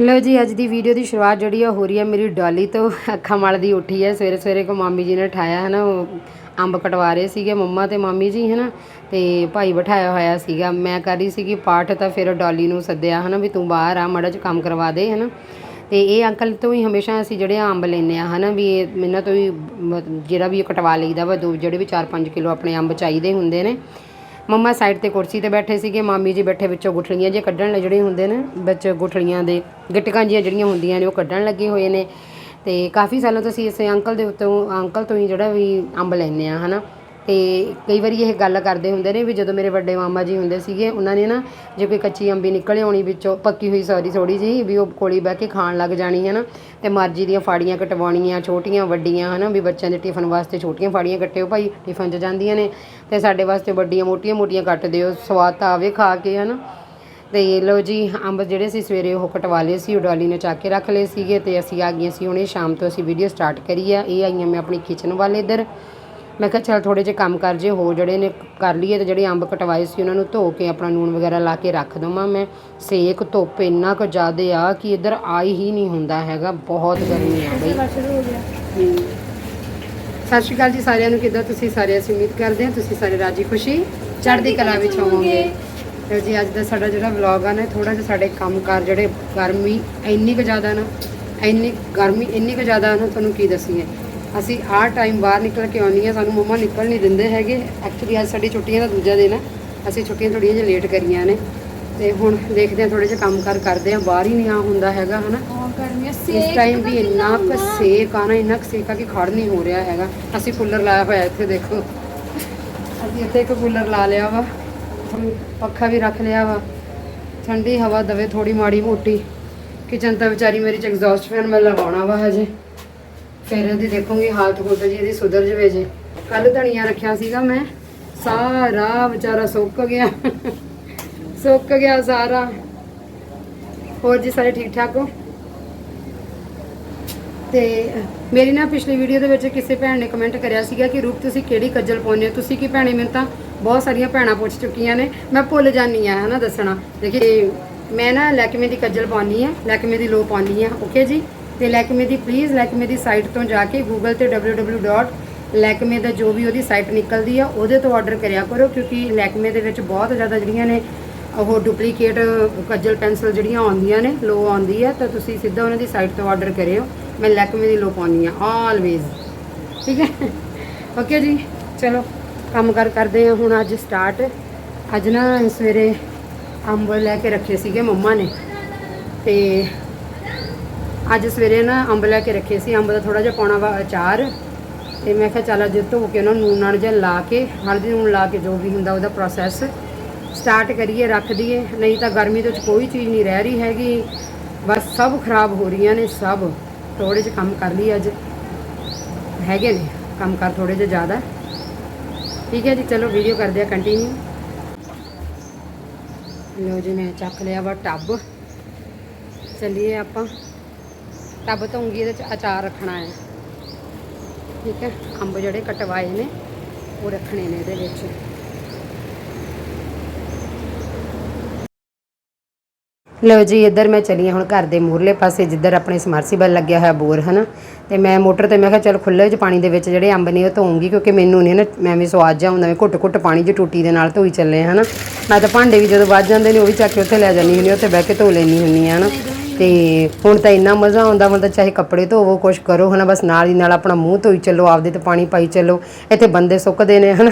ਲਓ ਜੀ, ਅੱਜ ਦੀ ਵੀਡੀਓ ਦੀ ਸ਼ੁਰੂਆਤ ਜਿਹੜੀ ਆ ਹੋ ਰਹੀ ਹੈ ਮੇਰੀ ਡਾਲੀ ਤੋਂ। ਅੱਖਾਂ ਮਲਦੀ ਉੱਠੀ ਹੈ ਸਵੇਰੇ ਸਵੇਰੇ ਕੋ ਮਾਮੀ ਜੀ ਨੇ ਉਠਾਇਆ ਹੈ ਨਾ ਉਹ ਅੰਬ ਕਟਵਾ ਰਹੇ ਸੀਗੇ, ਮੰਮਾ ਤੇ ਮਾਮੀ ਜੀ ਹੈ ਨਾ ਤੇ ਭਾਈ ਬਿਠਾਇਆ ਹੋਇਆ ਸੀਗਾ। ਮੈਂ ਕਰ ਰਹੀ ਸੀਗੀ ਪਾਠ, ਤਾਂ ਫਿਰ ਡਾਲੀ ਨੂੰ ਸੱਦਿਆ ਹੈ ਨਾ ਵੀ ਤੂੰ ਬਾਹਰ ਆ, ਮੜਾ ਚ ਕੰਮ ਕਰਵਾ ਦੇ ਹੈ ਨਾ ਤੇ ਇਹ ਅੰਕਲ ਤੋਂ ਹੀ ਹਮੇਸ਼ਾ ਅਸੀਂ ਜਿਹੜੇ ਅੰਬ ਲੈਨੇ ਆ, ਹਨਾ, ਵੀ ਇਹਨਾਂ ਤੋਂ ਹੀ, ਜਿਹੜਾ ਵੀ ਇਹ ਕਟਵਾ ਲਈਦਾ ਵਾ, ਦੋ, ਜਿਹੜੇ ਵੀ 4-5 ਕਿਲੋ ਆਪਣੇ ਅੰਬ ਚਾਹੀਦੇ ਹੁੰਦੇ ਨੇ। ਮੰਮਾ ਸਾਈਡ ਤੇ ਕੁਰਸੀ ਤੇ ਬੈਠੇ ਸੀਗੇ, ਮਾਮੀ ਜੀ ਬੈਠੇ ਵਿੱਚੋਂ ਗੁਠਲੀਆਂ ਜੇ ਕੱਢਣ ਲਈ ਜਿਹੜੇ ਹੁੰਦੇ ਨੇ, ਵਿੱਚ ਗੁਠਲੀਆਂ ਦੇ ਗਿਟਕਾਂ ਜੀਆਂ ਜਿਹੜੀਆਂ ਹੁੰਦੀਆਂ ਨੇ, ਉਹ ਕੱਢਣ ਲੱਗੇ ਹੋਏ ਨੇ। ਤੇ ਕਾਫੀ ਸਾਲਾਂ ਤੋਂ ਅਸੀਂ ਇਸੇ ਅੰਕਲ ਦੇ ਉੱਤੋਂ, ਅੰਕਲ ਤੋਂ ਹੀ ਜਿਹੜਾ ਵੀ ਅੰਬ ਲੈਨੇ ਆ ਹਨਾ। ਅਤੇ ਕਈ ਵਾਰੀ ਇਹ ਗੱਲ ਕਰਦੇ ਹੁੰਦੇ ਨੇ ਵੀ ਜਦੋਂ ਮੇਰੇ ਵੱਡੇ ਮਾਮਾ ਜੀ ਹੁੰਦੇ ਸੀਗੇ, ਉਹਨਾਂ ਨੇ ਨਾ ਜੇ ਕੋਈ ਕੱਚੀ ਅੰਬੀ ਨਿਕਲ ਆਉਣੀ ਵਿੱਚੋਂ, ਪੱਕੀ ਹੋਈ ਸੌਰੀ ਥੋੜ੍ਹੀ ਜਿਹੀ, ਵੀ ਉਹ ਕੋਲੀ ਬਹਿ ਕੇ ਖਾਣ ਲੱਗ ਜਾਣੀ ਹੈ ਨਾ ਅਤੇ ਮਰਜ਼ੀ ਦੀਆਂ ਫਾੜੀਆਂ ਕਟਵਾਉਣੀਆਂ, ਛੋਟੀਆਂ, ਵੱਡੀਆਂ ਹੈ ਨਾ ਵੀ ਬੱਚਿਆਂ ਦੇ ਟਿਫਨ ਵਾਸਤੇ ਛੋਟੀਆਂ ਫਾੜੀਆਂ ਕੱਟਿਓ ਭਾਈ, ਟਿਫਨ 'ਚ ਜਾਂਦੀਆਂ ਨੇ ਅਤੇ ਸਾਡੇ ਵਾਸਤੇ ਵੱਡੀਆਂ ਮੋਟੀਆਂ ਮੋਟੀਆਂ ਕੱਟ ਦਿਓ, ਸਵਾਦ ਤਾਂ ਆਵੇ ਖਾ ਕੇ ਹੈ ਨਾ ਤੇ ਲਓ ਜੀ, ਅੰਬ ਜਿਹੜੇ ਸੀ ਸਵੇਰੇ ਉਹ ਕਟਵਾ ਲਏ ਸੀ, ਉਡਾਲੀ ਨੇ ਚਾ ਕੇ ਰੱਖ ਲਏ ਸੀਗੇ, ਤੇ ਅਸੀਂ ਆ ਗਈਆਂ ਸੀ ਹੁਣੇ, ਸ਼ਾਮ ਤੋਂ ਅਸੀਂ ਵੀਡੀਓ ਸਟਾਰਟ ਕਰੀ ਆ ਇਹ ਆਈਆਂ ਮੈਂ ਆਪਣੀ ਕਿਚਨ ਵੱਲ ਇੱਧਰ। ਮੈਂ ਕਿਹਾ ਚਲ ਥੋੜੇ ਜਿਹੇ ਕੰਮ ਕਰ ਜੇ ਹੋ ਜਿਹੜੇ ਨੇ ਕਰ ਲਈਏ। ਤੇ ਜਿਹੜੇ ਅੰਬ ਕਟਵਾਏ ਸੀ ਉਹਨਾਂ ਨੂੰ ਧੋ ਕੇ ਆਪਣਾ ਨੂਨ ਵਗੈਰਾ ਲਾ ਕੇ ਰੱਖ ਦਵਾਂ ਮੈਂ। ਸੇਕ ਧੁੱਪ ਇੰਨਾ ਕੁ ਜ਼ਿਆਦੇ ਆ ਕਿ ਇੱਧਰ ਆਈ ਹੀ ਨਹੀਂ ਹੁੰਦਾ ਹੈਗਾ। ਬਹੁਤ ਗਰਮੀ ਆ ਬਈ। ਹਮ। ਸਤਿ ਸ਼੍ਰੀ ਅਕਾਲ ਜੀ ਸਾਰਿਆਂ ਨੂੰ। ਕਿੱਦਾਂ ਤੁਸੀਂ ਸਾਰੇ ਅਸੀਂ ਉਮੀਦ ਕਰਦੇ ਹਾਂ ਤੁਸੀਂ ਸਾਰੇ ਰਾਜੀ ਖੁਸ਼ੀ ਚੜ੍ਹਦੀ ਕਲਾ ਵਿੱਚ ਹੋਵੋਗੇ। ਤੇ ਜੀ ਅੱਜ ਦਾ ਸਾਡਾ ਜਿਹੜਾ ਵਲੌਗ ਆ ਨਾ ਥੋੜਾ ਜਿਹਾ ਸਾਡੇ ਕੰਮਕਾਰ ਜਿਹੜੇ ਗਰਮੀ ਇੰਨੀ ਕੁ ਜ਼ਿਆਦਾ ਨਾ ਇੰਨੀ ਗਰਮੀ ਇੰਨੀ ਕੁ ਜ਼ਿਆਦਾ ਨਾ ਤੁਹਾਨੂੰ ਕੀ ਦੱਸੀਏ। ਅਸੀਂ ਆਹ ਟਾਈਮ ਬਾਹਰ ਨਿਕਲ ਕੇ ਆਉਂਦੀ ਹਾਂ ਸਾਨੂੰ ਮੰਮਾ ਨਿਕਲ ਨਹੀਂ ਦਿੰਦੇ ਹੈਗੇ। ਐਕਚੁਅਲੀ ਅੱਜ ਸਾਡੀ ਛੁੱਟੀਆਂ ਦਾ ਦੂਜਾ ਦਿਨ ਹੈ। ਅਸੀਂ ਛੁੱਟੀਆਂ ਥੋੜ੍ਹੀਆਂ ਜਿਹਾ ਲੇਟ ਕਰੀਆਂ ਨੇ। ਤੇ ਹੁਣ ਦੇਖਦੇ ਹਾਂ ਥੋੜੇ ਜਿਹਾ ਕੰਮਕਾਰ ਕਰਦੇ ਹਾਂ। ਬਾਹਰ ਹੀ ਨਹੀਂ ਆ ਹੁੰਦਾ ਹੈਗਾ ਹਨਾ? ਇਸ ਟਾਈਮ ਵੀ ਇੰਨਾ ਕੁ ਸੇਕ ਆ ਨਾ ਇੰਨਾ ਕੁ ਸੇਕ ਆ ਕਿ ਖੜ ਨਹੀਂ ਹੋ ਰਿਹਾ ਹੈਗਾ। ਅਸੀਂ ਕੂਲਰ ਲਾਇਆ ਹੋਇਆ ਇੱਥੇ ਦੇਖੋ। ਅਸੀਂ ਇੱਥੇ ਇੱਕ ਕੂਲਰ ਲਾ ਲਿਆ ਵਾ। ਪੱਖਾ ਵੀ ਰੱਖ ਲਿਆ ਵਾ। ਠੰਡੀ ਹਵਾ ਦਵੇ ਥੋੜੀ ਮਾੜੀ ਮੋਟੀ। ਕਿਚਨ ਤਾਂ ਵਿਚਾਰੀ ਮੇਰੀ ਚ ਐਗਜ਼ੌਸਟ ਫੈਨ ਮੈਂ ਲਗਾਉਣਾ ਵਾ ਹਜੇ। ਫਿਰ ਇਹਦੀ ਦੇਖੂੰਗੀ ਹਾਲਤ ਹੁਲਤ ਜੀ, ਇਹਦੀ ਸੁਧਰ ਜਵੇ ਜੇ। ਕੱਲ ਧਨੀਆ ਰੱਖਿਆ ਸੀਗਾ ਮੈਂ, ਸਾਰਾ ਵਿਚਾਰਾ ਸੁੱਕ ਗਿਆ। ਸੁੱਕ ਗਿਆ ਸਾਰਾ। ਹੋਰ ਜੀ, ਸਾਰੇ ਠੀਕ ਠਾਕ ਹੋ? ਤੇ ਮੇਰੀ ਨਾ ਪਿਛਲੀ ਵੀਡੀਓ ਦੇ ਵਿੱਚ ਕਿਸੇ ਭੈਣ ਨੇ ਕਮੈਂਟ ਕਰਿਆ ਸੀਗਾ ਕਿ, ਰੂਪ, ਤੁਸੀਂ ਕਿਹੜੀ ਕੱਜਲ ਪਾਉਂਦੇ ਹੋ? ਤੁਸੀਂ ਕੀ ਭੈਣੇ, ਮੈਨੂੰ ਤਾਂ ਬਹੁਤ ਸਾਰੀਆਂ ਭੈਣਾਂ ਪੁੱਛ ਚੁੱਕੀਆਂ ਨੇ। ਮੈਂ ਭੁੱਲ ਜਾਨੀ ਆ ਹਨਾ ਦੱਸਣਾ। ਦੇਖੀ, ਮੈਂ ਨਾ ਲੈਕਮੇ ਦੀ ਕੱਜਲ ਪਾਉਣੀ ਆ ਲੈਕਮੇ ਦੀ ਲੋ ਪਾਉਣੀ ਆ ਓਕੇ ਜੀ? ਤੇ ਲੈਕਮੇ ਦੀ ਪਲੀਜ਼ ਲੈਕਮੇ ਦੀ ਸਾਈਟ ਤੋਂ ਜਾ ਕੇ ਗੂਗਲ ਤੇ www.ਲੈਕਮੇ ਦਾ ਜੋ ਵੀ ਉਹਦੀ ਸਾਈਟ ਨਿਕਲਦੀ ਆ, ਉਹਦੇ ਤੋਂ ਆਰਡਰ ਕਰਿਆ ਕਰੋ, ਕਿਉਂਕਿ ਲੈਕਮੇ ਦੇ ਵਿੱਚ ਬਹੁਤ ਜ਼ਿਆਦਾ ਜਿਹੜੀਆਂ ਨੇ, ਉਹ ਡੁਪਲੀਕੇਟ ਕੱਜਲ ਪੈਨਸਲ ਜਿਹੜੀਆਂ ਆਉਂਦੀਆਂ ਨੇ ਲੋ ਆਉਂਦੀ ਆ, ਤਾਂ ਤੁਸੀਂ ਸਿੱਧਾ ਉਹਨਾਂ ਦੀ ਸਾਈਟ ਤੋਂ ਆਰਡਰ ਕਰਿਓ। ਮੈਂ ਲੈਕਮੇ ਦੀ ਲੋ ਪਾਉਣੀ ਆ ਆਲਵੇਜ਼ ਠੀਕ ਹੈ? ਓਕੇ ਜੀ? ਚਲੋ, ਕੰਮ ਕਰ ਕਰਦੇ ਆ, ਹੁਣ ਅੱਜ ਸਟਾਰਟ ਅੱਜ ਨਾ ਸਵੇਰੇ ਅੰਬ ਲੈ ਕੇ ਰੱਖੇ ਸੀਗੇ ਮੰਮਾ ਨੇ, ਤੇ ਅੱਜ ਸਵੇਰੇ ਨਾ ਅੰਬ ਲੈ ਕੇ ਰੱਖੇ ਸੀ, ਅੰਬ ਦਾ ਥੋੜਾ ਜਿਹਾ ਪਾਉਣਾ ਵਾ ਅਚਾਰ। ਤੇ ਮੈਂ ਕਿਹਾ ਚੱਲ ਅੱਜ ਧੋ ਕੇ ਉਹਨਾਂ ਨੂੰ ਨੂਨ ਨਾਲ ਜਿਹਾ ਲਾ ਕੇ, ਹਲਦੀ ਨੂਨ ਲਾ ਕੇ ਜੋ ਵੀ ਹੁੰਦਾ ਉਹਦਾ ਪ੍ਰੋਸੈਸ ਸਟਾਰਟ ਕਰੀਏ, ਰੱਖ ਦਈਏ। ਨਹੀਂ ਤਾਂ ਗਰਮੀ ਦੇ ਵਿੱਚ ਕੋਈ ਚੀਜ਼ ਨਹੀਂ ਰਹਿ ਰਹੀ ਹੈਗੀ। ਬਸ ਸਭ ਖਰਾਬ ਹੋ ਰਹੀਆਂ ਨੇ, ਸਭ। ਥੋੜੇ ਜਿਹਾ ਕੰਮ ਕਰ ਲਈ ਅੱਜ। ਹੈਗੇ ਨੇ, ਕੰਮ ਕਰ ਥੋੜੇ ਜਿਹਾ ਜ਼ਿਆਦਾ। ਠੀਕ ਹੈ ਜੀ, ਚਲੋ ਵੀਡੀਓ ਕਰਦੇ ਆ ਕੰਟੀਨਿਊ ਲਓ ਜੀ, ਮੈਂ ਚੱਕ ਲਿਆ ਵਾ ਟੱਬ। ਚੱਲੀਏ ਆਪਾਂ। ਟੱਬ ਧੋਂਗੀ ਇਹਦੇ ਚ ਅਚਾਰ ਰੱਖਣਾ ਹੈ। ਠੀਕ ਹੈ? ਅੰਬ ਜਿਹੜੇ ਕਟਵਾਏ ਨੇ, ਉਹ ਰੱਖਣੇ ਨੇ ਇਹਦੇ ਵਿੱਚ। ਲਓ ਜੀ, ਇੱਧਰ ਮੈਂ ਚਲੀ ਹਾਂ ਹੁਣ ਘਰ ਦੇ ਮੂਰਲੇ ਪਾਸੇ, ਜਿੱਧਰ ਆਪਣੇ ਸਮਰਸੀਬਲ ਲੱਗਿਆ ਹੋਇਆ ਬੋਰ, ਹਨਾ? ਤੇ ਮੈਂ ਮੋਟਰ ਤੇ ਮੈਂ ਕਿਹਾ, ਚਲ ਖੁੱਲੇ ਚ ਪਾਣੀ ਦੇ ਵਿੱਚ ਜਿਹੜੇ ਅੰਬ ਨੇ, ਉਹ ਧੋਉਂਗੀ ਕਿਉਂਕਿ ਮੈਨੂੰ ਨਹੀਂ ਨਾ, ਮੈਂ ਵੀ ਸਵਾਦ ਜਾ ਹੁੰਦਾ, ਮੈਂ ਘੁੱਟ ਘੁੱਟ ਪਾਣੀ ਜੇ ਟੂਟੀ ਦੇ ਨਾਲ ਧੋਈ ਚੱਲੇ ਹਨਾ? ਮੈਂ ਤਾਂ ਭਾਂਡੇ ਵੀ ਜਦੋਂ ਵੱਜ ਜਾਂਦੇ ਨੇ, ਉਹ ਵੀ ਚੱਕ ਕੇ ਉੱਥੇ ਲੈ ਜਾਂਦੀ ਹੁੰਦੀ ਉੱਥੇ ਬਹਿ ਕੇ ਧੋ ਲੈਣੀ ਹੁੰਦੀ ਆ ਹਨਾ? ਤੇ ਹੁਣ ਤਾਂ ਇੰਨਾ ਮਜ਼ਾ ਆਉਂਦਾ ਮਤਲਬ ਚਾਹੇ ਕੱਪੜੇ ਧੋਵੋ, ਕੁਛ ਕਰੋ, ਹਨਾ, ਬਸ ਨਾਲ ਹੀ ਨਾਲ ਆਪਣਾ ਮੂੰਹ ਧੋਈ ਚੱਲੋ, ਆਪਦੇ ਤੇ ਪਾਣੀ ਪਾਈ ਚੱਲੋ, ਇੱਥੇ ਬੰਦੇ ਸੁੱਕਦੇ ਨੇ, ਹਨਾ।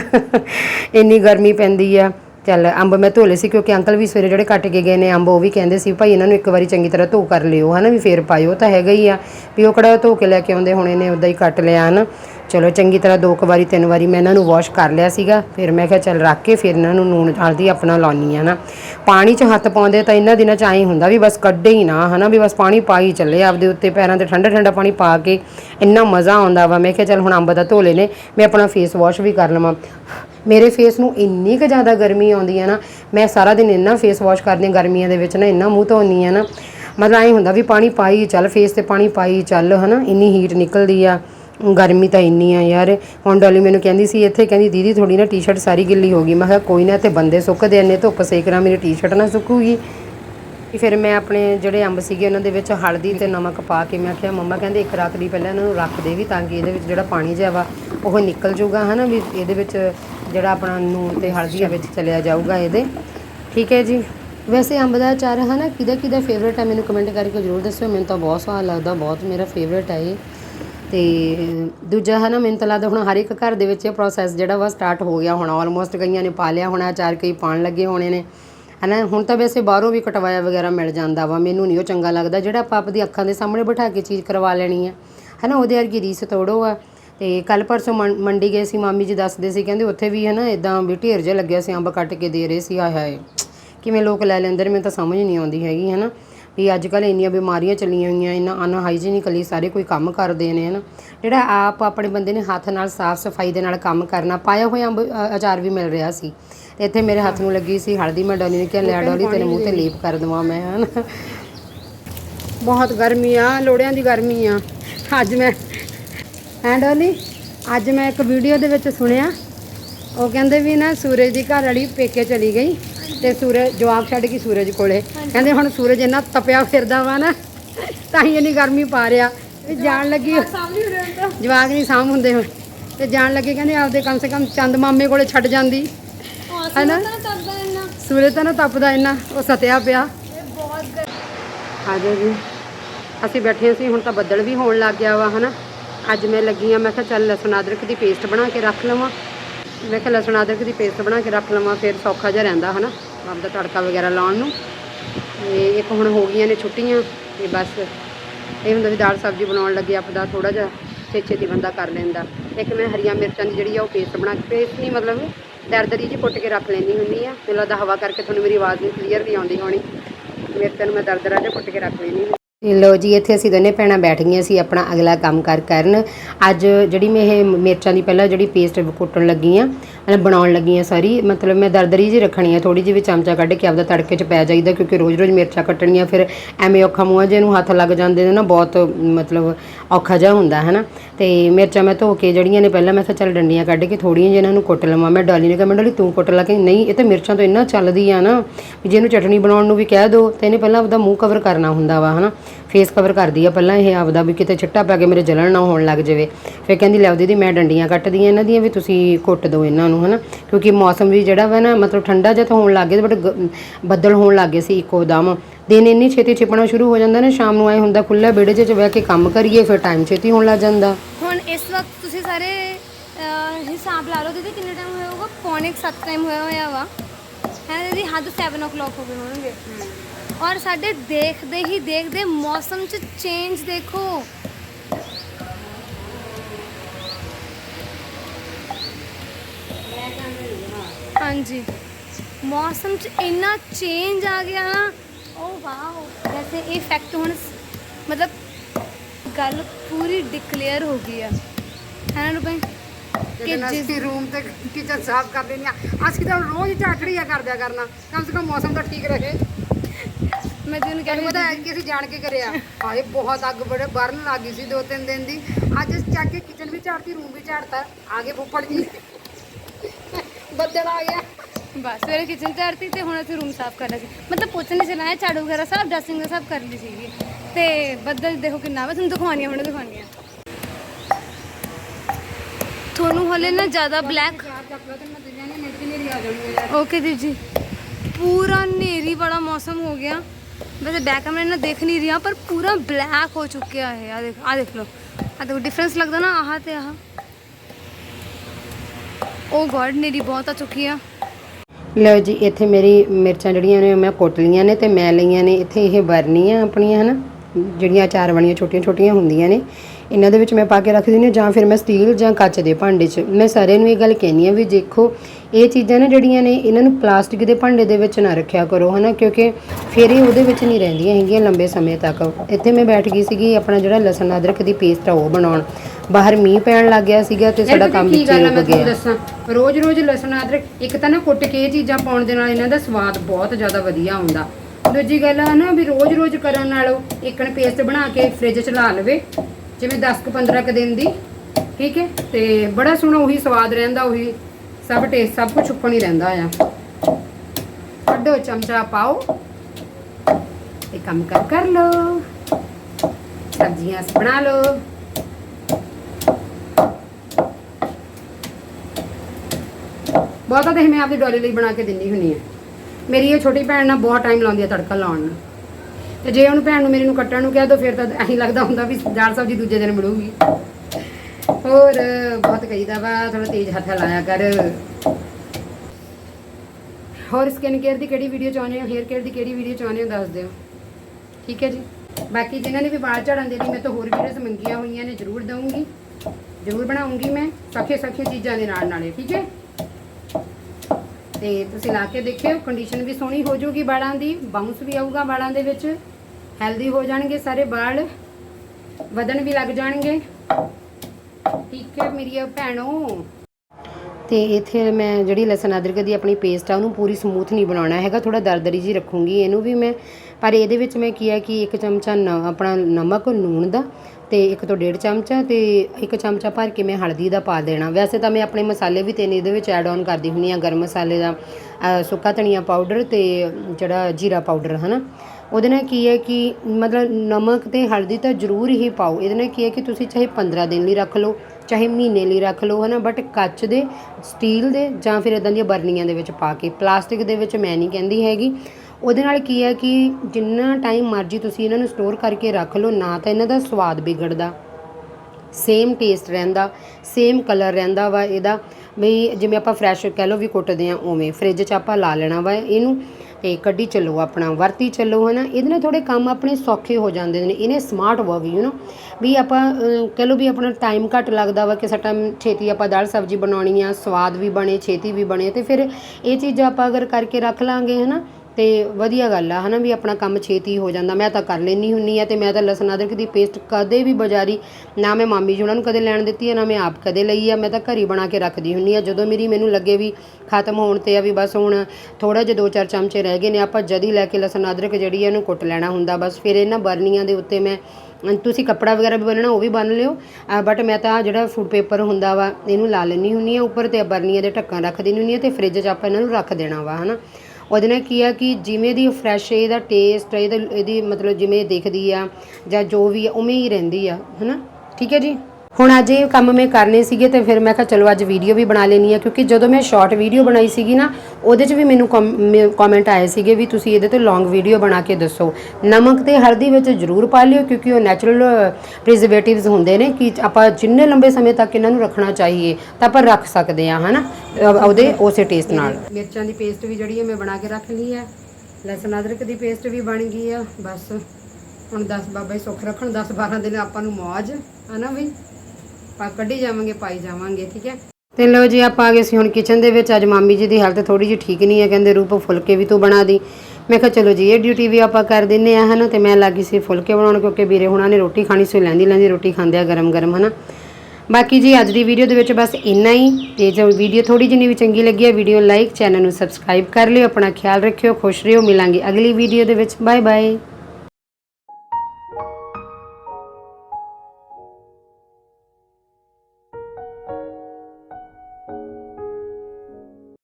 ਇੰਨੀ ਗਰਮੀ ਪੈਂਦੀ ਆ। ਚੱਲ ਅੰਬ ਮੈਂ ਧੋ ਲਏ ਸੀ ਕਿਉਂਕਿ ਅੰਕਲ ਵੀ ਸਵੇਰੇ ਜਿਹੜੇ ਕੱਟ ਕੇ ਗਏ ਨੇ ਅੰਬ, ਉਹ ਵੀ ਕਹਿੰਦੇ ਸੀ ਭਾਈ ਇਹਨਾਂ ਨੂੰ ਇੱਕ ਵਾਰੀ ਚੰਗੀ ਤਰ੍ਹਾਂ ਧੋ ਕਰ ਲਿਓ, ਹਨਾ ਵੀ ਫੇਰ ਪਾਇਓ ਤਾਂ ਹੈਗਾ ਹੀ ਆ ਵੀ ਉਹ ਕਿਹੜਾ ਧੋ ਕੇ ਲੈ ਕੇ ਆਉਂਦੇ ਹੁਣ ਇਹਨੇ ਉਦਾਂ ਹੀ ਕੱਟ ਲਿਆ, ਹਨਾ। ਚਲੋ ਚੰਗੀ ਤਰ੍ਹਾਂ ਦੋ ਕੁ ਵਾਰੀ, ਤਿੰਨ ਵਾਰੀ ਮੈਂ ਇਹਨਾਂ ਨੂੰ ਵਾਸ਼ ਕਰ ਲਿਆ ਸੀਗਾ, ਫਿਰ ਮੈਂ ਕਿਹਾ ਚੱਲ ਰੱਖ ਕੇ ਫਿਰ ਇਹਨਾਂ ਨੂੰ ਨੂਨ ਹਲਦੀ ਆਪਣਾ ਲਾਉਣੀ ਆ ਨਾ ਪਾਣੀ 'ਚ ਹੱਥ ਪਾਉਂਦੇ ਤਾਂ ਇਹਨਾਂ ਦਿਨਾਂ 'ਚ ਐਂ ਹੁੰਦਾ ਵੀ ਬਸ ਕੱਢੇ ਹੀ ਨਾ, ਹਨਾ, ਵੀ ਬਸ ਪਾਣੀ ਪਾਈ ਚੱਲੇ ਆਪਦੇ ਉੱਤੇ ਪੈਰਾਂ ਤੇ ਠੰਡਾ ਠੰਡਾ ਪਾਣੀ ਪਾ ਕੇ ਇੰਨਾ ਮਜ਼ਾ ਆਉਂਦਾ ਵਾ, ਮੈਂ ਕਿਹਾ ਚੱਲ ਹੁਣ ਅੰਬ ਦਾ ਧੋ ਲੈਨੇ ਮੈਂ ਆਪਣਾ ਫੇਸ ਵਾਸ਼ ਵੀ ਕਰ ਲਵਾਂ। ਮੇਰੇ ਫੇਸ ਨੂੰ ਇੰਨੀ ਕੁ ਜ਼ਿਆਦਾ ਗਰਮੀ ਆਉਂਦੀ ਹੈ ਨਾ, ਮੈਂ ਸਾਰਾ ਦਿਨ ਇੰਨਾ ਫੇਸ ਵਾਸ਼ ਕਰਦੀ ਹਾਂ ਗਰਮੀਆਂ ਦੇ ਵਿੱਚ ਨਾ, ਇੰਨਾ ਮੂੰਹ ਧੋਨੀ ਆ ਨਾ। ਮਤਲਬ ਐਂ ਹੁੰਦਾ ਵੀ ਪਾਣੀ ਪਾਈ, ਚੱਲ ਫੇਸ ਤੇ ਪਾਣੀ ਪਾਈ, ਚੱਲ ਹਨਾ, ਇੰਨੀ ਹੀਟ ਨਿਕਲਦੀ ਆ। ਗਰਮੀ ਤਾਂ ਇੰਨੀ ਆ ਯਾਰ। ਹੁਣ ਡੋਲੀ ਮੈਨੂੰ ਕਹਿੰਦੀ ਸੀ, ਇੱਥੇ ਕਹਿੰਦੀ, ਦੀਦੀ ਥੋੜੀ ਨਾ ਟੀ-ਸ਼ਰਟ ਸਾਰੀ ਗਿੱਲੀ ਹੋ ਗਈ। ਮੈਂ ਕਿਹਾ, ਕੋਈ ਨਾ, ਇੱਥੇ ਬੰਦੇ ਸੁੱਕਦੇ ਇੰਨੇ ਧੁੱਪ ਸੇਕ ਨਾਲ ਮੇਰੀ ਟੀ-ਸ਼ਰਟ ਨਾ ਸੁੱਕੂਗੀ। ਫਿਰ ਮੈਂ ਆਪਣੇ ਜਿਹੜੇ ਅੰਬ ਸੀਗੇ, ਉਹਨਾਂ ਦੇ ਵਿੱਚ ਹਲਦੀ ਤੇ ਨਮਕ ਪਾ ਕੇ ਮੈਂ ਕਿਹਾ ਮੰਮਾ ਕਹਿੰਦੇ, ਇੱਕ ਰਾਤ ਲਈ ਪਹਿਲਾਂ ਇਹਨਾਂ ਨੂੰ ਰੱਖ ਦੇ ਵੀ, ਤਾਂ ਕਿ ਇਹਦੇ ਵਿੱਚ ਜਿਹੜਾ ਪਾਣੀ ਜਿਹਾ ਵਾ, ਉਹ ਨਿਕਲ ਜਾਊਗਾ। ਹਨਾ, ਵੀ ਇਹਦੇ ਵਿੱਚ ਜਿਹੜਾ ਆਪਣਾ ਨੂਨ ਤੇ ਹਲਦੀ ਵਿੱਚ ਚਲਿਆ ਜਾਊਗਾ ਇਹਦੇ। ਠੀਕ ਹੈ ਜੀ? ਵੈਸੇ ਅੰਬ ਦਾ ਅਚਾਰ ਹੈ ਨਾ ਕਿਹਦਾ ਕਿਹਦਾ ਫੇਵਰੇਟ ਹੈ? ਮੈਨੂੰ ਕਮੈਂਟ ਕਰਕੇ ਜ਼ਰੂਰ ਦੱਸਿਓ। ਮੈਨੂੰ ਤਾਂ ਬਹੁਤ ਸਵਾਦ ਲੱਗਦਾ, ਬਹੁਤ ਮੇਰਾ ਫੇਵਰੇਟ ਹੈ ਇਹ। ਤੇ ਦੂਜਾ ਹੈ ਨਾ ਮੈਨੂੰ ਤਾਂ ਲੱਗਦਾ ਹੁਣ ਹਰ ਇੱਕ ਘਰ ਦੇ ਵਿੱਚ ਇਹ ਪ੍ਰੋਸੈਸ ਜਿਹੜਾ ਵਾ ਸਟਾਰਟ ਹੋ ਗਿਆ ਹੁਣ। ਆਲਮੋਸਟ ਕਈਆਂ ਨੇ ਪਾ ਲਿਆ ਹੋਣਾ ਅਚਾਰ, ਕਈ ਪਾਣ ਲੱਗੇ ਹੋਣੇ ਨੇ। ਹਨਾ, ਹੁਣ ਤਾਂ ਵੈਸੇ ਬਾਹਰੋਂ ਵੀ ਕਟਵਾਇਆ ਵਗੈਰਾ ਮਿਲ ਜਾਂਦਾ ਵਾ। ਮੈਨੂੰ ਨਹੀਂ ਉਹ ਚੰਗਾ ਲੱਗਦਾ। ਜਿਹੜਾ ਆਪਾਂ ਆਪਦੀ ਅੱਖਾਂ ਦੇ ਸਾਹਮਣੇ ਬਿਠਾ ਕੇ ਚੀਜ਼ ਕਰਵਾ ਲੈਣੀ ਹੈ ਹਨਾ, ਉਹਦੇ ਵਰਗੀ ਰੀਸ ਤੋੜੋ ਆ। ਤੇ ਕੱਲ ਪਰਸੋਂ ਮੰਡੀ ਗਏ ਸੀ ਮਾਮੀ ਜੀ ਦੱਸਦੇ ਸੀ ਕਹਿੰਦੇ ਉੱਥੇ ਵੀ ਹਨਾ ਇਦਾਂ ਵੀ ਢੇਰ ਜਿਹਾ ਲੱਗਿਆ ਸੀ ਅੰਬ ਕੱਟ ਕੇ ਦੇ ਰਹੇ ਸੀ ਆਏ ਹਾਏ। ਕਿਵੇਂ ਲੋਕ ਲੈ ਲੈਂਦੇ ਨੇ ਮੈਨੂੰ ਤਾਂ ਸਮਝ ਨਹੀਂ ਆਉਂਦੀ ਹੈਗੀ ਹਨਾ। ਵੀ ਅੱਜ ਕੱਲ ਇੰਨੀਆਂ ਬਿਮਾਰੀਆਂ ਚੱਲੀਆਂ ਹੋਈਆਂ ਇੰਨਾ ਅਨਹਾਈਜੀਨਿਕਲੀ ਸਾਰੇ ਕੋਈ ਕੰਮ ਕਰਦੇ ਨੇ ਹਨਾ। ਜਿਹੜਾ ਆਪ ਆਪਣੇ ਬੰਦੇ ਨੇ ਹੱਥ ਨਾਲ ਸਾਫ਼ ਸਫ਼ਾਈ ਦੇ ਨਾਲ ਕੰਮ ਕਰਨਾ ਪਾਇਆ ਹੋਇਆ ਅੰਬ ਅਚਾਰ ਵੀ ਮਿਲ ਰਿਹਾ ਸੀ। ਤੇ ਇੱਥੇ ਮੇਰੇ ਹੱਥ ਨੂੰ ਲੱਗੀ ਸੀ ਹਲਦੀ ਮੈਂ ਡੋਲੀ ਨੇ ਕਿਹਾ ਲੈ ਡੋਲੀ ਤੇਰੇ ਮੂੰਹ ਤੇ ਲੇਪ ਕਰ ਦਵਾਂ ਮੈਂ ਹਨਾ। ਬਹੁਤ ਗਰਮੀ ਆ ਲੋੜਿਆਂ ਦੀ ਗਰਮੀ ਆ। ਅੱਜ ਮੈਂ ਹੈਂ ਡੋਲੀ? ਅੱਜ ਮੈਂ ਇੱਕ ਵੀਡੀਓ ਦੇ ਵਿੱਚ ਸੁਣਿਆ। ਉਹ ਕਹਿੰਦੇ ਵੀ ਨਾ ਸੂਰਜ ਦੀ ਘਰ ਵਾਲੀ ਪੇਕੇ ਚਲੀ ਗਈ ਤੇ ਸੂਰਜ ਜਵਾਬ ਛੱਡ ਗਈ ਸੂਰਜ ਕੋਲੇ। ਕਹਿੰਦੇ ਹੁਣ ਸੂਰਜ ਇੰਨਾ ਤਪਿਆ ਫਿਰਦਾ ਵਾ ਨਾ ਤਾਂ ਹੀ ਇੰਨੀ ਗਰਮੀ ਪਾ ਰਿਹਾ। ਵੀ ਜਾਣ ਲੱਗੀ ਜਵਾਕ ਨਹੀਂ ਸਾਂਭ ਹੁੰਦੇ ਹੁਣ। ਤੇ ਜਾਣ ਲੱਗੇ ਕਹਿੰਦੇ ਆਪਦੇ ਕਮ ਸੇ ਕਮ ਚੰਦ ਮਾਮੇ ਕੋਲੇ ਛੱਡ ਜਾਂਦੀ। ਹੈਨਾ? ਸੂਰਜ ਤਾਂ ਨਾ ਤਪਦਾ ਇੰਨਾ ਉਹ ਸਤਿਆ ਪਿਆ। ਆ ਜੀ। ਅਸੀਂ ਬੈਠੇ ਸੀ ਹੁਣ ਤਾਂ ਬੱਦਲ ਵੀ ਹੋਣ ਲੱਗ ਗਿਆ ਵਾ ਹਨਾ? ਅੱਜ ਮੈਂ ਲੱਗੀ ਆ ਮੈਂ ਕਿਹਾ ਚੱਲ ਲਸਣ ਅਦਰਕ ਦੀ ਪੇਸਟ ਬਣਾ ਕੇ ਰੱਖ ਲਵਾਂ। ਮੈਂ ਕਿਹਾ ਲਸਣ ਅਦਰਕ ਦੀ ਪੇਸਟ ਬਣਾ ਕੇ ਰੱਖ ਲਵਾਂ, ਫਿਰ ਸੌਖਾ ਜਿਹਾ ਰਹਿੰਦਾ, ਹਨਾ? ਆਪਦਾ ਤੜਕਾ ਵਗੈਰਾ ਲਾਉਣ ਨੂੰ। ਤੇ ਇੱਕ ਹੁਣ ਹੋ ਗਈਆਂ ਨੇ ਛੁੱਟੀਆਂ, ਤੇ ਬਸ ਇਹ ਹੁੰਦਾ ਵੀ ਦਾਲ ਸਬਜ਼ੀ ਬਣਾਉਣ ਲੱਗੇ ਆਪਦਾ ਥੋੜਾ ਜਿਹਾ ਛੇ ਛੇਤੀ ਬੰਦਾ ਕਰ ਲੈਂਦਾ। ਇੱਕ ਮੈਂ ਹਰੀਆਂ ਮਿਰਚਾਂ ਦੀ ਜਿਹੜੀ ਆ ਉਹ ਪੇਸਟ ਬਣਾ ਕੇ ਪੇਸਟ ਨਹੀਂ ਮਤਲਬ ਦਰਦਰੀ ਜੀ ਕੁੱਟ ਕੇ ਰੱਖ ਲੈਂਦੀ ਹੁੰਦੀ ਆ। ਮੈਨੂੰ ਲੱਗਦਾ ਹਵਾ ਕਰਕੇ ਤੁਹਾਨੂੰ ਮੇਰੀ ਆਵਾਜ਼ ਨਹੀਂ ਕਲੀਅਰ ਵੀ ਆਉਂਦੀ ਹੋਣੀ। ਮਿਰਚਾਂ ਨੂੰ ਮੈਂ ਦਰਦਰਾ ਜਿਹਾ ਕੁੱਟ ਕੇ ਰੱਖ ਲੈਂਦੀ ਹੁੰਦੀ ਲੋ ਜੀ, ਇੱਥੇ ਅਸੀਂ ਦੋਨੇ ਭੈਣਾਂ ਬੈਠ ਗਈਆਂ ਸੀ ਆਪਣਾ ਅਗਲਾ ਕੰਮ ਕਰ ਕਰਨ। ਅੱਜ ਜਿਹੜੀ ਮੈਂ ਇਹ ਮਿਰਚਾਂ ਦੀ ਪਹਿਲਾਂ ਜਿਹੜੀ ਪੇਸਟ ਕੁੱਟਣ ਲੱਗੀ ਆ ਬਣਾਉਣ ਲੱਗੀ ਆ ਸਾਰੀ ਮਤਲਬ ਮੈਂ ਦਰਦਰੀ ਜੀ ਰੱਖਣੀ ਆ ਥੋੜੀ ਜਿਹੀ ਵੀ ਚਮਚਾ ਕੱਢ ਕੇ ਆਪਦਾ ਤੜਕੇ 'ਚ ਪੈ ਜਾਈਦਾ, ਕਿਉਂਕਿ ਰੋਜ਼-ਰੋਜ਼ ਮਿਰਚਾਂ ਕੱਟਣੀਆਂ, ਫਿਰ ਐਵੇਂ ਔਖਾ ਮੂੰਹਾਂ ਜੇ ਨੂੰ ਹੱਥ ਲੱਗ ਜਾਂਦੇ ਨੇ ਨਾ, ਬਹੁਤ ਮਤਲਬ ਔਖਾ ਜਿਹਾ ਹੁੰਦਾ ਹੈ ਨਾ ਤੇ ਮਿਰਚਾਂ ਮੈਂ ਧੋ ਕੇ ਜਿਹੜੀਆਂ ਨੇ ਪਹਿਲਾਂ ਮੈਂ ਕਿਹਾ ਚੱਲ ਡੰਡੀਆਂ ਕੱਢ ਕੇ ਥੋੜੀਆਂ ਜਿਹੀਆਂ ਇਹਨਾਂ ਨੂੰ ਕੁੱਟ ਲਵਾਂ। ਮੈਂ ਡਾਲੀ ਨੇ ਕਿਹਾ, ਮੈਂ ਡਾਲੀ ਤੂੰ ਕੁੱਟ ਲਾ ਕੇ, ਨਹੀਂ, ਇਹ ਤਾਂ ਮਿਰਚਾਂ ਤੋਂ ਇੰਨਾ ਚੱਲਦੀ ਆ ਨਾ, ਵੀ ਜੇ ਇਹਨੂੰ ਚਟਣੀ ਬਣਾਉਣ ਨੂੰ ਵੀ ਕਹਿ ਦੋ, ਤੇ ਇਹਨੇ ਪਹਿਲਾਂ ਆਪਦਾ ਮੂੰਹ ਕਵਰ ਕਰਨਾ ਹੁੰਦਾ ਵਾ, ਹਨਾ? ਫੇਸ ਕਵਰ ਕਰਦੀ ਆ ਪਹਿਲਾਂ ਇਹ ਆਪਦਾ ਵੀ ਕਿਤੇ ਛਿੱਟਾ ਪੈ ਕੇ ਮੇਰੇ ਜਲਣ ਨਾ ਹੋਣ ਲੱਗ ਜਾਵੇ। ਫਿਰ ਕਹਿੰਦੀ ਲੈ ਦੀਦੀ ਮੈਂ ਡੰਡੀਆਂ ਕੱਟਦੀ ਆ ਇਹਨਾਂ ਦੀਆਂ ਵੀ ਤੁਸੀਂ ਕੁੱਟ ਦਿਓ ਇਹਨਾਂ ਨੂੰ ਹਨਾ? ਕਿਉਂਕਿ ਮੌਸਮ ਵੀ ਜਿਹੜਾ ਵਾ ਨਾ ਮਤਲਬ ਠੰਡਾ ਜਿਹਾ ਤਾਂ ਹੋਣ ਲੱਗ ਗਿਆ ਬਟ ਬੱਦਲ ਹੋਣ ਲੱਗ ਗਏ ਸੀ ਇੱਕੋ ਦਮ। ਦਿਨ ਇੰਨੀ ਛੇਤੀ ਛਿਪਣਾ ਸ਼ੁਰੂ ਹੋ ਜਾਂਦਾ ਨਾ ਸ਼ਾਮ ਨੂੰ ਐ ਹੁੰਦਾ ਖੁੱਲਾ ਵਿਹੜੇ 'ਚ ਬਹਿ ਕੇ ਕੰਮ ਕਰੀਏ ਫਿਰ ਟਾਈਮ ਛੇਤੀ ਹੋਣ ਲੱਗ ਜਾਂਦਾ। ਹੁਣ ਇਸ ਵਕਤ ਤੁਸੀਂ ਸਾਰੇ ਅਹ, ਹਿਸਾਬ ਲਾ ਲਓ ਦੀਦੀ ਕਿੰਨੇ ਟਾਈਮ ਹੋਇਆ ਹੋਊਗਾ? ਪੌਣੇ 7 ਟਾਈਮ ਹੋਇਆ ਹੋਇਆ ਵਾ। ਹੈ ਦੀਦੀ ਹੱਦ 7 o'clock ਹੋ ਗਏ ਹੋਣਗੇ। ਔਰ ਸਾਡੇ ਦੇਖਦੇ ਹੀ ਦੇਖਦੇ ਮੌਸਮ 'ਚ ਚੇਂਜ ਦੇਖੋ। ਹਾਂਜੀ। ਮੌਸਮ 'ਚ ਇੰਨਾ ਚੇਂਜ ਆ ਗਿਆ ਨਾ। ਓ ਵਾਓ ਵੈਸੇ ਇਹ ਫੈਕਟ ਹੁਣ ਮਤਲਬ ਗੱਲ ਪੂਰੀ ਡਿਕਲੇਅਰ ਹੋ ਗਈ ਆ। ਹੈ ਨਾ ਰੁਪਏ ਕਿ ਜਿਸ ਰੂਮ ਤੇ ਕਿਚਨ ਸਾਫ਼ ਕਰ ਲੈਂਦੇ ਆ ਅਸੀਂ ਤਾਂ ਰੋਜ਼ ਝਾਕੜੀਆਂ ਕਰਦਿਆ ਕਰਨਾ। ਕਮ ਸੇ ਕਮ ਮੌਸਮ ਤਾਂ ਠੀਕ ਰਹੇ। ਮੈਂ ਤੈਨੂੰ ਕਹਿੰਦੀ ਪਤਾ ਹੈ ਕਿ ਅਸੀਂ ਜਾਣ ਕੇ ਕਰਿਆ ਹਾਏ ਬਹੁਤ ਅੱਗ ਬੜੇ ਬਰਨ ਲੱਗ ਗਈ ਸੀ ਦੋ ਤਿੰਨ ਦਿਨ ਦੀ। ਅੱਜ ਅਸੀਂ ਚੱਕ ਕੇ ਕਿਚਨ ਵੀ ਝਾੜਤੀ ਰੂਮ ਵੀ ਝਾੜਤਾ। ਆਗੇ ਫੁੱਫੜ ਜੀ। ਬੱਦਲ ਆ ਗਿਆ। ਬਸ ਸਵੇਰੇ ਕਿਚਨ ਝਾੜਤੀ ਤੇ ਹੁਣ ਅਸੀਂ ਰੂਮ ਸਾਫ਼ ਕਰ ਰਹੇ ਸੀ। ਮਤਲਬ ਪੋਚਾ ਨਹੀਂ ਚਲਾਇਆ ਝਾੜੂ ਵਗੈਰਾ ਸਭ ਡਸਟਿੰਗ ਸਭ ਕਰ ਲਈ ਸੀਗੀ। ਤੇ ਬੱਦਲ ਦੇਖੋ ਕਿੰਨਾ ਵਾ ਤੁਹਾਨੂੰ ਦਿਖਾਉਣੀਆਂ ਹੁਣ ਦਿਖਾਉਣੀਆਂ ਤੁਹਾਨੂੰ ਹਲੇ ਨਾ ਜ਼ਿਆਦਾ ਬਲੈਕ ਨੇਰੀ ਓਕੇ ਜੀ ਜੀ। ਪੂਰਾ ਹਨੇਰੀ ਵਾਲਾ ਮੌਸਮ ਹੋ ਗਿਆ। ਵੈਸੇ ਬੈਕ ਕੈਮਰੇ ਨਾਲ ਦੇਖ ਨਹੀਂ ਰਿਹਾ, ਪਰ ਪੂਰਾ ਬਲੈਕ ਹੋ ਚੁੱਕਿਆ ਹੈ। ਆ ਦੇਖ ਆ ਦੇਖ ਲਓ। ਆ ਦੇਖੋ ਡਿਫਰੈਂਸ ਲੱਗਦਾ ਨਾ ਆਹ ਤੇ ਆਹ। oh ਓ ਗॉड ਹਨੇਰੀ ਬਹੁਤ ਆ ਚੁੱਕੀ ਆ। ਲਓ ਜੀ, ਇੱਥੇ ਮੇਰੀ ਮਿਰਚਾਂ ਜਿਹੜੀਆਂ ਨੇ, ਮੈਂ ਕੁੱਟ ਲਈਆਂ ਨੇ ਤੇ ਮੈਂ ਲਈਆਂ ਨੇ ਇੱਥੇ ਇਹ ਬਰਨੀਆਂ ਆਪਣੀਆਂ, ਹਨਾ? ਜਿਹੜੀਆਂ ਚਾਰ ਵਾਲੀਆਂ ਛੋਟੀਆਂ ਛੋਟੀਆਂ ਹੁੰਦੀਆਂ ਨੇ। ਇਹਨਾਂ ਦੇ ਵਿੱਚ ਮੈਂ ਪਾ ਕੇ ਰੱਖ ਦਿੰਦੀ ਹਾਂ ਜਾਂ ਫਿਰ ਮੈਂ ਸਟੀਲ ਜਾਂ ਕੱਚ ਦੇ ਭਾਂਡੇ 'ਚ। ਮੈਂ ਸਾਰਿਆਂ ਨੂੰ ਇਹ ਗੱਲ ਕਹਿੰਦੀ ਆ ਵੀ ਦੇਖੋ ਇਹ ਚੀਜ਼ਾਂ ਨਾ ਜਿਹੜੀਆਂ ਨੇ ਇਹਨਾਂ ਨੂੰ ਪਲਾਸਟਿਕ ਦੇ ਭਾਂਡੇ ਦੇ ਵਿੱਚ ਨਾ ਰੱਖਿਆ ਕਰੋ ਹਨਾ? ਕਿਉਂਕਿ ਫਿਰ ਇਹ ਉਹਦੇ ਵਿੱਚ ਨਹੀਂ ਰਹਿੰਦੀਆਂ ਹੈਗੀਆਂ ਲੰਬੇ ਸਮੇਂ ਤੱਕ। ਇੱਥੇ ਮੈਂ ਬੈਠ ਗਈ ਸੀਗੀ ਆਪਣਾ ਜਿਹੜਾ ਲਸਣ ਅਦਰਕ ਦੀ ਪੇਸਟ ਆ ਉਹ ਬਣਾਉਣ। ਬਾਹਰ ਮੀਂਹ ਪੈਣ ਲੱਗ ਗਿਆ ਸੀਗਾ ਤੇ ਸਾਡਾ ਕੰਮ ਵਿੱਚ ਰੁਕ ਗਿਆ। ਦੱਸਾਂ। ਰੋਜ਼-ਰੋਜ਼ ਲਸਣ ਅਦਰਕ ਇੱਕ ਤਾਂ ਨਾ ਕੁੱਟ ਕੇ ਇਹ ਚੀਜ਼ਾਂ ਪਾਉਣ ਦੇ ਨਾਲ ਇਹਨਾਂ ਦਾ ਸਵਾਦ ਬਹੁਤ ਜ਼ਿਆਦਾ ਵਧੀਆ ਆਉਂਦਾ। ਦੂਜੀ ਗੱਲ ਆ ਨਾ ਵੀ ਰੋਜ਼-ਰੋਜ਼ ਕਰਨ ਨਾਲੋਂ ਇੱਕਣ ਪੇਸਟ ਬਣਾ ਕੇ ਫ੍ਰਿਜ 'ਚ ਲਾ ਲਵੇ। ਜਿਵੇਂ 10 ਕੁ 15 ਕੁ ਦਿਨ ਦੀ, ਠੀਕ ਹੈ? ਤੇ ਬੜਾ ਸੋਹਣਾ ਉਹੀ ਸਵਾਦ ਰਹਿੰਦਾ, ਉਹੀ ਸਭ ਟੇਸਟ ਸਭ ਕੁਝ ਉੱਪਰ ਹੀ ਰਹਿੰਦਾ ਆ। ਕੱਢੋ ਚਮਚਾ ਪਾਓ। ਤੇ ਕੰਮ ਕਰ ਕਰ ਲਓ। ਸਬਜ਼ੀਆਂ ਬਣਾ ਲੋ ਬਹੁਤਾ ਤੇ ਮੈਂ ਆਪਦੀ ਡੋਲੀ ਲਈ ਬਣਾ ਕੇ ਦਿੰਦੀ ਹੁੰਨੀ ਆ। ਮੇਰੀ ਇਹ ਛੋਟੀ ਭੈਣ ਨਾਲ ਬਹੁਤ ਟਾਈਮ ਲਾਉਂਦੀ ਆ ਤੜਕਾ ਲਾਉਣ ਨੂੰ। ਤੇ ਜੇ ਉਹਨੂੰ ਭੈਣ ਨੂੰ ਮੇਰੀ ਨੂੰ ਕੱਟਣ ਨੂੰ ਕਿਹਾ ਤਾਂ ਫਿਰ ਤਾਂ ਐਂ ਲੱਗਦਾ ਹੁੰਦਾ ਵੀ ਦਾਲ ਸਬਜ਼ੀ ਦੂਜੇ ਦਿਨ ਮਿਲੂਗੀ ਹੋਰ, ਬਹੁਤ ਕਹੀਦਾ ਵਾ ਥੋੜਾ ਤੇਜ਼ ਹੱਥ ਲਾਇਆ ਕਰ। ਹੋਰ ਸਕਿਨ ਕੇਅਰ ਦੀ ਕਿਹੜੀ ਵੀਡੀਓ ਚਾਹੁੰਦੇ ਹੋ? ਹੇਅਰ ਕੇਅਰ ਦੀ ਕਿਹੜੀ ਵੀਡੀਓ ਚਾਹੁੰਦੇ ਹੋ? ਦੱਸ ਦਿਓ। ਠੀਕ ਹੈ ਜੀ? ਬਾਕੀ ਜਿਨ੍ਹਾਂ ਨੇ ਵੀ ਵਾਲ ਝੜਨ ਦੇ ਲਈ ਮੇਰੇ ਤੋਂ ਹੋਰ ਵੀਡੀਓਜ਼ ਮੰਗੀਆਂ ਹੋਈਆਂ ਨੇ, ਜ਼ਰੂਰ ਦਊਂਗੀ। ਜ਼ਰੂਰ ਬਣਾਉਂਗੀ ਮੈਂ ਸੌਖੇ ਸੌਖੇ ਚੀਜ਼ਾਂ ਦੇ ਨਾਲ ਨਾਲੇ ਠੀਕ ਹੈ? ਤੇ ਤੁਸੀਂ ਲਾ ਕੇ ਦੇਖਿਓ ਕੰਡੀਸ਼ਨ ਵੀ ਸੋਹਣੀ ਹੋ ਜਾਊਗੀ ਵਾਲਾਂ ਦੀ ਬਾਉਂਸ ਵੀ ਆਊਗਾ ਵਾਲਾਂ ਦੇ ਵਿੱਚ ਹੈਲਦੀ ਹੋ ਜਾਣਗੇ ਸਾਰੇ ਵਾਲ, ਵਧਣ ਵੀ ਲੱਗ ਜਾਣਗੇ। ਠੀਕ ਹੈ ਮੇਰੀ ਭੈਣੋ। ਤੇ ਇੱਥੇ ਮੈਂ ਜਿਹੜੀ ਲਸਣ ਅਦਰਕ ਦੀ ਆਪਣੀ ਪੇਸਟ ਆ, ਉਹਨੂੰ ਪੂਰੀ ਸਮੂਥ ਨਹੀਂ ਬਣਾਉਣਾ ਹੈਗਾ ਥੋੜਾ ਦਰਦਰੀ ਜੀ ਰੱਖੂੰਗੀ ਇਹਨੂੰ ਵੀ ਮੈਂ। ਪਰ ਇਹਦੇ ਵਿੱਚ ਮੈਂ ਕੀ ਹੈ ਕਿ ਇੱਕ ਚਮਚਾ ਨ- ਆਪਣਾ ਨਮਕ ਨੂਣ ਦਾ ਤੇ ਇੱਕ ਤੋਂ ਡੇਢ ਚਮਚਾ ਤੇ ਇੱਕ ਚਮਚਾ ਭਰ ਕੇ ਮੈਂ ਹਲਦੀ ਦਾ ਪਾ ਦੇਣਾ। ਵੈਸੇ ਤਾਂ ਮੈਂ ਆਪਣੇ ਮਸਾਲੇ ਵੀ ਤਿੰਨ ਇਹਦੇ ਵਿੱਚ ਐਡ ਆਨ ਕਰਦੀ ਹੁੰਦੀ ਆ ਗਰਮ ਮਸਾਲੇ ਦਾ ਸੁੱਕਾ ਧਨੀਆ ਪਾਊਡਰ ਤੇ ਜਿਹੜਾ ਜੀਰਾ ਪਾਊਡਰ ਹਨਾ। ਉਹਦੇ ਨਾਲ ਕੀ ਹੈ ਕਿ ਮਤਲਬ ਨਮਕ ਤੇ ਹਲਦੀ ਤਾਂ ਜ਼ਰੂਰ ਹੀ ਪਾਓ। ਇਹਦੇ ਨਾਲ ਕੀ ਹੈ ਕਿ ਤੁਸੀਂ ਚਾਹੇ 15 ਦਿਨ ਲਈ ਰੱਖ ਲਓ। ਚਾਹੇ ਮਹੀਨੇ ਲਈ ਰੱਖ ਲਓ, ਹਨਾ ਬਟ ਕੱਚ ਦੇ ਸਟੀਲ ਦੇ ਜਾਂ ਫਿਰ ਇਦਾਂ ਦੀਆਂ ਬਰਨੀਆਂ ਦੇ ਵਿੱਚ ਪਾ ਕੇ, ਪਲਾਸਟਿਕ ਦੇ ਵਿੱਚ ਮੈਂ ਨਹੀਂ ਕਹਿੰਦੀ ਹੈਗੀ। ਉਹਦੇ ਨਾਲ ਕੀ ਹੈ ਕਿ ਜਿੰਨਾ ਟਾਈਮ ਮਰਜ਼ੀ ਤੁਸੀਂ ਇਹਨਾਂ ਨੂੰ ਸਟੋਰ ਕਰਕੇ ਰੱਖ ਲਓ, ਨਾ ਤਾਂ ਇਹਨਾਂ ਦਾ ਸਵਾਦ ਵਿਗੜਦਾ। ਸੇਮ ਟੇਸਟ ਰਹਿੰਦਾ ਸੇਮ ਕਲਰ ਰਹਿੰਦਾ ਵਾ ਇਹਦਾ। ਵੀ ਜਿਵੇਂ ਆਪਾਂ ਫਰੈਸ਼ ਕਹਿ ਲਓ ਵੀ ਕੁੱਟਦੇ ਆ ਉਵੇਂ ਫ੍ਰਿਜ 'ਚ ਆਪਾਂ ਲਾ ਲੈਣਾ ਵਾ ਇਹਨੂੰ। ਤੇ ਕੱਢੀ ਚੱਲੋ ਆਪਣਾ ਵਰਤੀ ਚੱਲੋ ਹਨਾ? ਇਹਦੇ ਨਾਲ ਥੋੜੇ ਕੰਮ ਆਪਣੇ ਸੌਖੇ ਹੋ ਜਾਂਦੇ ਨੇ। ਇਹਨੇ ਸਮਾਰਟ ਵਰਕ ਯੂ نو ਵੀ ਆਪਾਂ ਅਹ, ਕਹਿ ਲਓ ਵੀ ਆਪਣਾ ਟਾਈਮ ਘੱਟ ਲੱਗਦਾ ਵਾ ਕਿ ਸਾਡਾ ਛੇਤੀ ਆਪਾਂ ਦਾਲ ਸਬਜ਼ੀ ਬਣਾਉਣੀ ਆ ਸਵਾਦ ਵੀ ਬਣੇ ਛੇਤੀ ਵੀ ਬਣੇ ਤੇ ਫਿਰ ਇਹ ਚੀਜ਼ਾਂ ਆਪਾਂ ਅਗਰ ਕਰਕੇ ਰੱਖ ਲਾਂਗੇ ਹਨਾ? ਅਤੇ ਵਧੀਆ ਗੱਲ ਆ ਹੈ ਨਾ ਵੀ ਆਪਣਾ ਕੰਮ ਛੇਤੀ ਹੋ ਜਾਂਦਾ। ਮੈਂ ਤਾਂ ਕਰ ਲੈਂਦੀ ਹੁੰਦੀ ਹਾਂ ਅਤੇ ਮੈਂ ਤਾਂ ਲਸਣ ਅਦਰਕ ਦੀ ਪੇਸਟ ਕਦੇ ਵੀ ਬਜ਼ਾਰੀ ਨਾ ਮੈਂ ਮਾਮੀ ਜੀ ਉਹਨਾਂ ਨੂੰ ਕਦੇ ਲੈਣ ਦਿੱਤੀ ਆ, ਨਾ ਮੈਂ ਆਪ ਕਦੇ ਲਈ ਆ। ਮੈਂ ਤਾਂ ਘਰ ਹੀ ਬਣਾ ਕੇ ਰੱਖਦੀ ਹੁੰਦੀ ਹਾਂ ਜਦੋਂ ਮੇਰੀ ਮੈਨੂੰ ਲੱਗੇ ਵੀ ਖਤਮ ਹੋਣ ਤੇ ਆ, ਵੀ ਬਸ ਹੁਣ ਥੋੜ੍ਹਾ ਜਿਹਾ ਦੋ ਚਾਰ ਚਮਚੇ ਰਹਿ ਗਏ ਨੇ, ਆਪਾਂ ਜਦੀ ਲੈ ਕੇ ਲਸਣ ਅਦਰਕ ਜਿਹੜੀ ਆ ਇਹਨੂੰ ਕੁੱਟ ਲੈਣਾ ਹੁੰਦਾ। ਬਸ ਫਿਰ ਇਹਨਾਂ ਬਰਨੀਆਂ ਦੇ ਉੱਤੇ ਮੈਂ, ਤੁਸੀਂ ਕੱਪੜਾ ਵਗੈਰਾ ਵੀ ਬੰਨਣਾ, ਉਹ ਵੀ ਬੰਨ ਲਿਓ। ਬਟ ਮੈਂ ਤਾਂ ਜਿਹੜਾ ਫੂਡ ਪੇਪਰ ਹੁੰਦਾ ਵਾ, ਇਹਨੂੰ ਲਾ ਲੈਣੀ ਹੁੰਦੀ ਆ। ਉੱਪਰ ਤੇ ਬਰਨੀਆਂ ਦੇ ਢੱਕਣ ਰੱਖ ਦੇਣੀ ਹੁੰਦੀ ਆ ਤੇ ਫ੍ਰਿਜ 'ਚ ਆਪਾਂ ਇਹਨਾਂ ਨੂੰ ਰੱਖ ਦੇਣਾ ਵਾ, ਹਨਾ। ਉਹਦੇ ਨਾਲ ਕੀ ਆ ਕਿ ਜਿਵੇਂ ਦੀ ਫਰੈਸ਼ ਇਹਦਾ ਟੇਸਟ ਇਹਦਾ, ਇਹਦੀ ਮਤਲਬ ਜਿਵੇਂ ਦੇਖਦੀ ਆ ਜਾਂ ਜੋ ਵੀ ਆ, ਉਵੇਂ ਹੀ ਰਹਿੰਦੀ ਆ, ਹਨਾ? ਠੀਕ ਹੈ ਜੀ? ਹੁਣ ਅੱਜ ਇਹ ਕੰਮ ਮੈਂ ਕਰਨੇ ਸੀਗੇ ਤੇ ਫਿਰ ਮੈਂ ਕਿਹਾ ਚਲੋ ਅੱਜ ਵੀਡੀਓ ਵੀ ਬਣਾ ਲੈਣੀ ਆ ਕਿਉਂਕਿ ਜਦੋਂ ਮੈਂ ਸ਼ਾਰਟ ਵੀਡੀਓ ਬਣਾਈ ਸੀਗੀ ਨਾ, ਉਹਦੇ 'ਚ ਵੀ ਮੈਨੂੰ ਕਮੈਂਟ ਆਏ ਸੀਗੇ ਵੀ ਤੁਸੀਂ ਇਹਦੇ ਤੇ ਲੌਂਗ ਵੀਡੀਓ ਬਣਾ ਕੇ ਦੱਸੋ। ਨਮਕ ਤੇ ਹਲਦੀ ਵਿੱਚ ਜ਼ਰੂਰ ਪਾ ਲਿਓ, ਕਿਉਂਕਿ ਉਹ ਨੈਚੁਰਲ ਪ੍ਰੀਜ਼ਰਵੇਟਿਵਸ ਹੁੰਦੇ ਨੇ ਕਿ ਆਪਾਂ ਜਿੰਨੇ ਲੰਬੇ ਸਮੇਂ ਤੱਕ ਇਹਨਾਂ ਨੂੰ ਰੱਖਣਾ ਚਾਹੀਏ, ਤਾਂ ਆਪਾਂ ਰੱਖ ਸਕਦੇ ਆ ਹਨਾ? ਅਹ, ਉਹਦੇ ਉਸੇ ਟੇਸਟ ਨਾਲ। ਮਿਰਚਾਂ ਦੀ ਪੇਸਟ ਵੀ ਜਿਹੜੀ ਹੈ ਮੈਂ ਬਣਾ ਕੇ ਰੱਖ ਲਈ ਹੈ। ਲਸਣ ਅਦਰਕ ਦੀ ਪੇਸਟ ਵੀ ਬਣ ਗਈ ਆ, ਬਸ। ਹੁਣ 10 ਬਾਬਾ ਹੀ ਸੁੱਖ ਰੱਖਣ 10 12 ਦਿਨ ਆਪਾਂ ਨੂੰ ਮौज ਹਨਾ ਵੀ ਆਪਾਂ ਕੱਢੀ ਜਾਵਾਂਗੇ, ਪਾਈ ਜਾਵਾਂਗੇ, ਠੀਕ ਹੈ? ਤੇ ਲਓ ਜੀ, ਆਪਾਂ ਆ ਗਏ ਸੀ ਹੁਣ ਕਿਚਨ ਦੇ ਵਿੱਚ। ਅੱਜ ਮਾਮੀ ਜੀ ਦੀ ਹਾਲਤ ਥੋੜੀ ਜਿਹੀ ਠੀਕ ਨਹੀਂ ਹੈ, ਕਹਿੰਦੇ ਰੂਪ ਫੁਲਕੇ ਵੀ ਤੂੰ ਬਣਾ ਦੀ। ਮੈਂ ਕਿਹਾ, ਚਲੋ ਜੀ, ਇਹ ਡਿਊਟੀ ਵੀ ਆਪਾਂ ਕਰ ਦਿੰਨੇ ਆ, ਹਨਾ? ਤੇ ਮੈਂ ਲੱਗੀ ਸੀ ਫੁਲਕੇ ਬਣਾਉਣ, ਕਿਉਂਕਿ ਵੀਰੇ ਹੁਣਾਂ ਨੇ ਰੋਟੀ ਖਾਣੀ ਸੀ ਲੈਂਦੀ ਲੈਂਦੀ ਰੋਟੀ ਖਾਂਦੇ ਆ ਗਰਮ ਗਰਮ ਹਨਾ? ਬਾਕੀ ਜੀ, ਅੱਜ ਦੀ ਵੀਡੀਓ ਦੇ ਵਿੱਚ ਬਸ ਇੰਨਾ ਹੀ। ਤੇ ਜੇ ਵੀਡੀਓ ਥੋੜੀ ਜਿਹੀ ਵੀ ਚੰਗੀ ਲੱਗੀ ਹੈ ਵੀਡੀਓ ਲਾਈਕ ਚੈਨਲ ਨੂੰ ਸਬਸਕ੍ਰਾਈਬ ਕਰ ਲਿਓ, ਆਪਣਾ ਖਿਆਲ ਰੱਖਿਓ, ਖੁਸ਼ ਰਹੋ, ਮਿਲਾਂਗੇ ਅਗਲੀ ਵੀਡੀਓ ਦੇ ਵਿੱਚ। Bye bye